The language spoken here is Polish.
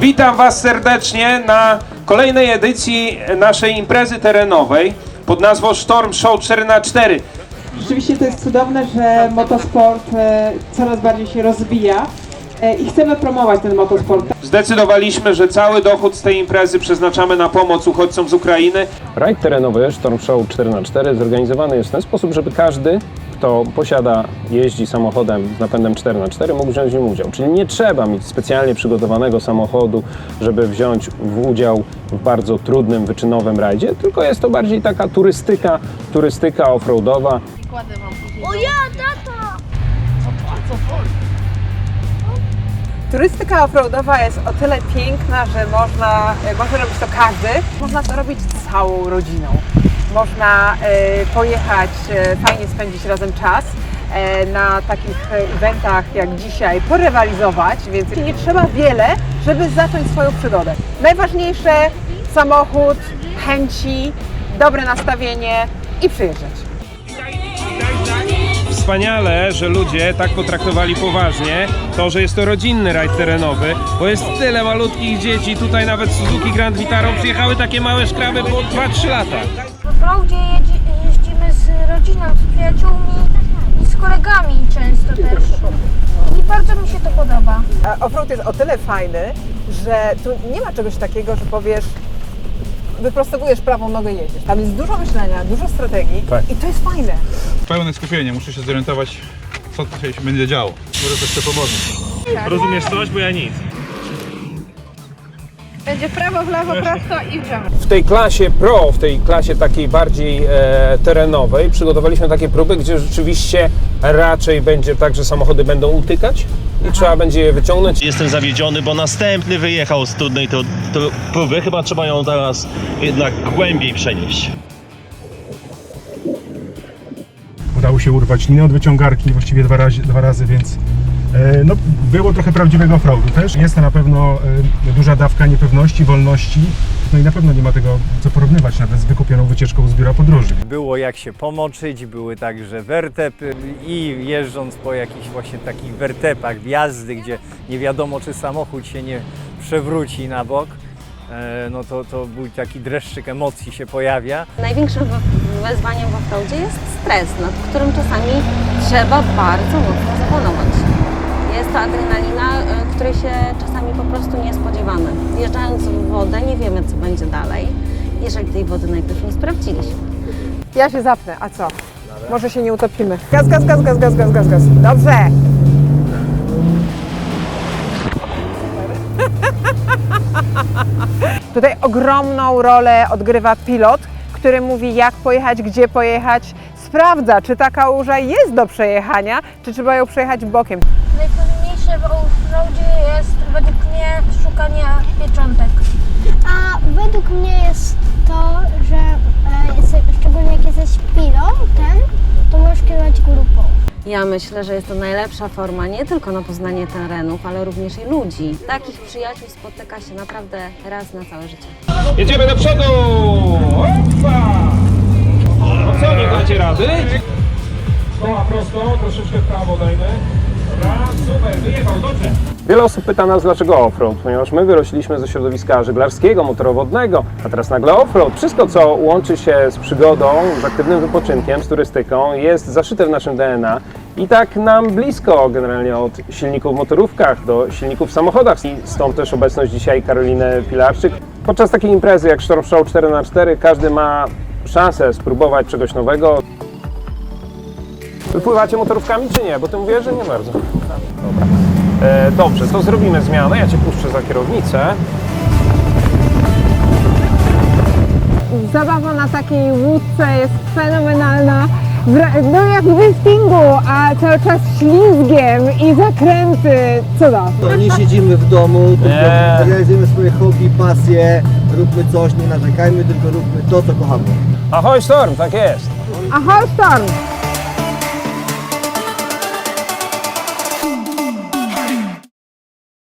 Witam Was serdecznie na kolejnej edycji naszej imprezy terenowej pod nazwą Storm Show 4 na 4 Rzeczywiście to jest cudowne, że motosport e, coraz bardziej się rozwija e, i chcemy promować ten motosport. Zdecydowaliśmy, że cały dochód z tej imprezy przeznaczamy na pomoc uchodźcom z Ukrainy. Rajd terenowy Storm Show 4x4 zorganizowany jest w ten sposób, żeby każdy, kto posiada, jeździ samochodem z napędem 4x4 mógł wziąć w nim udział. Czyli nie trzeba mieć specjalnie przygotowanego samochodu, żeby wziąć w udział w bardzo trudnym, wyczynowym rajdzie, tylko jest to bardziej taka turystyka, turystyka offroadowa. O ja, tato! Turystyka offroadowa jest o tyle piękna, że można, e, może robić to każdy, można to robić całą rodziną. Można e, pojechać, e, fajnie spędzić razem czas, e, na takich eventach jak dzisiaj porywalizować, więc nie trzeba wiele, żeby zacząć swoją przygodę. Najważniejsze samochód, chęci, dobre nastawienie i przyjeżdżać. Wspaniale, że ludzie tak potraktowali poważnie to, że jest to rodzinny rajd terenowy, bo jest tyle malutkich dzieci. Tutaj nawet Suzuki Grand Vitaro przyjechały takie małe szkraby po 2-3 lata. W Offroadzie jedzie- jeździmy z rodziną, z przyjaciółmi i z kolegami często też. I bardzo mi się to podoba. Offroad jest o tyle fajny, że tu nie ma czegoś takiego, że powiesz, wyprostowujesz prawą nogę i jedziesz. Tam jest dużo myślenia, dużo strategii Tak. i to jest fajne. pełne skupienie, muszę się zorientować, co tutaj się będzie działo. Może coś sobie pomoże. Rozumiesz coś, bo ja nic. Będzie w prawo, w lewo, prosto i w prawo. W tej klasie pro, w tej klasie takiej bardziej e, terenowej, przygotowaliśmy takie próby, gdzie rzeczywiście raczej będzie tak, że samochody będą utykać i trzeba będzie je wyciągnąć. Jestem zawiedziony, bo następny wyjechał z trudnej to, to próby. Chyba trzeba ją teraz jednak głębiej przenieść. Udało się urwać linę od wyciągarki właściwie dwa razy, dwa razy więc no, było trochę prawdziwego offroadu też. Jest to na pewno e, duża dawka niepewności, wolności. No i na pewno nie ma tego co porównywać nawet z wykupioną wycieczką z biura podróży. Było jak się pomoczyć, były także wertepy i jeżdżąc po jakichś właśnie takich wertepach, wjazdy, gdzie nie wiadomo czy samochód się nie przewróci na bok, e, no to, to był taki dreszczyk emocji się pojawia. Największym wyzwaniem w offroadzie jest stres, nad którym czasami trzeba bardzo mocno zapanować. Jest to adrenalina, y, której się czasami po prostu nie spodziewamy. Wjeżdżając w wodę nie wiemy, co będzie dalej, jeżeli tej wody najpierw nie sprawdziliśmy. Ja się zapnę, a co? Może się nie utopimy. Gaz, gaz, gaz, gaz, gaz, gaz, gaz, gaz. Dobrze! Tutaj ogromną rolę odgrywa pilot, który mówi jak pojechać, gdzie pojechać, sprawdza, czy ta kałuża jest do przejechania, czy trzeba ją przejechać bokiem. Najtrudniejsze w offroadzie jest według mnie szukanie pieczątek. A według mnie jest to, że e, jeste- szczególnie jak jesteś pilotem, to możesz kierować grupą. Ja myślę, że jest to najlepsza forma nie tylko na poznanie terenów, ale również i ludzi. Takich przyjaciół spotyka się naprawdę raz na całe życie. Jedziemy do przodu! Opa! No co, nie dacie rady? Koła prosto, troszeczkę w prawo dajmy. Wiele osób pyta nas, dlaczego offroad, ponieważ my wyrośliśmy ze środowiska żeglarskiego, motorowodnego, a teraz nagle offroad. Wszystko, co łączy się z przygodą, z aktywnym wypoczynkiem, z turystyką, jest zaszyte w naszym DNA i tak nam blisko generalnie od silników w motorówkach do silników w samochodach. I stąd też obecność dzisiaj Karoliny Pilarczyk. Podczas takiej imprezy jak Storm Show 4x4 każdy ma szansę spróbować czegoś nowego. Wypływacie motorówkami czy nie? Bo ty mówisz, że nie bardzo. E, dobrze, to zrobimy zmianę. Ja Cię puszczę za kierownicę. Zabawa na takiej łódce jest fenomenalna. Wra- No jak w driftingu, a cały czas ślizgiem i zakręty. Cuda. To nie siedzimy w domu, tylko Nie. realizujemy swoje hobby, pasje, róbmy coś, nie narzekajmy, tylko róbmy to, co kochamy. Ahoj Storm, tak jest. Ahoj Storm!